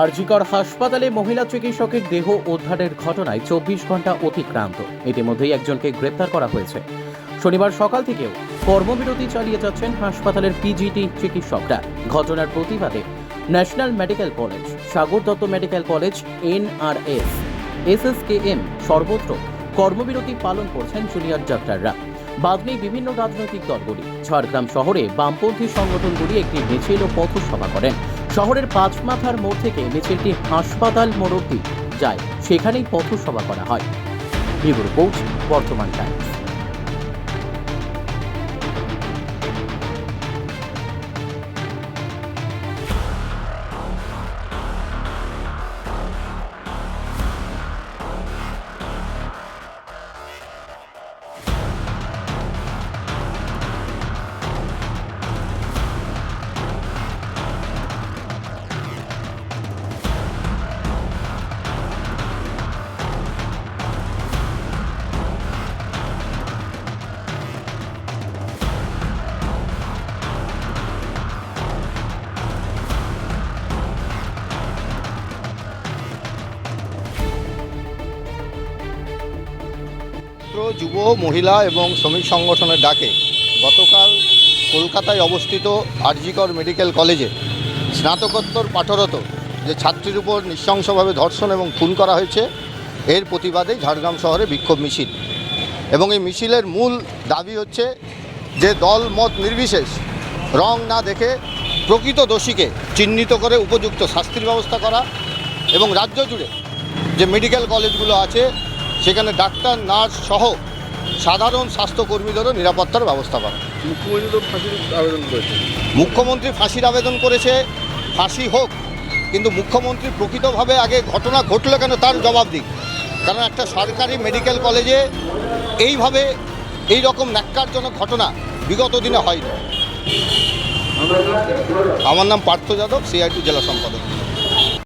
আরজিকর হাসপাতালে মহিলা চিকিৎসকের দেহ উদ্ধারের ঘটনায় চব্বিশ ঘণ্টা অতিক্রান্ত। ইতিমধ্যেই একজনকে গ্রেপ্তার করা হয়েছে। শনিবার সকাল থেকেও কর্মবিরতি চালিয়ে যাচ্ছেন হাসপাতালের পিজিটি চিকিৎসকরা। ঘটনার প্রতিবাদে national medical college, Sagar Dutta medical college NRS SSKM সর্বত্র কর্মবিরতি পালন করছেন জুনিয়র ডাক্তাররা। বাদ নেই বিভিন্ন রাজনৈতিক দলগুলি। ঝাড়গ্রাম শহরে বামপন্থী সংগঠনগুলি একটি মিছিল ও পথসভা করেন। শহরের পাঁচ মাথার মোড় থেকে মিছিলটি হাসপাতাল মোড় অব্দি যায়। সেখানেই পথসভা করা হয়। বর্তমান টাইমস। ছাত্র, যুব, মহিলা এবং শ্রমিক সংগঠনের ডাকে গতকাল কলকাতায় অবস্থিত আরজিকর মেডিকেল কলেজে স্নাতকোত্তর পাঠরত যে ছাত্রীর উপর নৃশংসভাবে ধর্ষণ এবং খুন করা হয়েছে, এর প্রতিবাদে ঝাড়গ্রাম শহরে বিক্ষোভ মিছিল। এবং এই মিছিলের মূল দাবি হচ্ছে যে দল মত নির্বিশেষ, রং না দেখে প্রকৃত দোষীকে চিহ্নিত করে উপযুক্ত শাস্তির ব্যবস্থা করা এবং রাজ্য জুড়ে যে মেডিকেল কলেজগুলো আছে সেখানে ডাক্তার নার্স সহ সাধারণ স্বাস্থ্যকর্মীদেরও নিরাপত্তার ব্যবস্থা করা। মুখ্যমন্ত্রী ফাঁসির আবেদন করেছে? মুখ্যমন্ত্রী ফাঁসির আবেদন করেছে ফাঁসি হোক কিন্তু মুখ্যমন্ত্রী প্রকৃতভাবে আগে ঘটনা ঘটলো কেন তার জবাব দিক? কারণ একটা সরকারি মেডিকেল কলেজে এইভাবে এই রকম ন্যাক্কারজনক ঘটনা বিগত দিনে হয়নি? আমার নাম পার্থ যাদব সিআইটি জেলা সম্পাদক।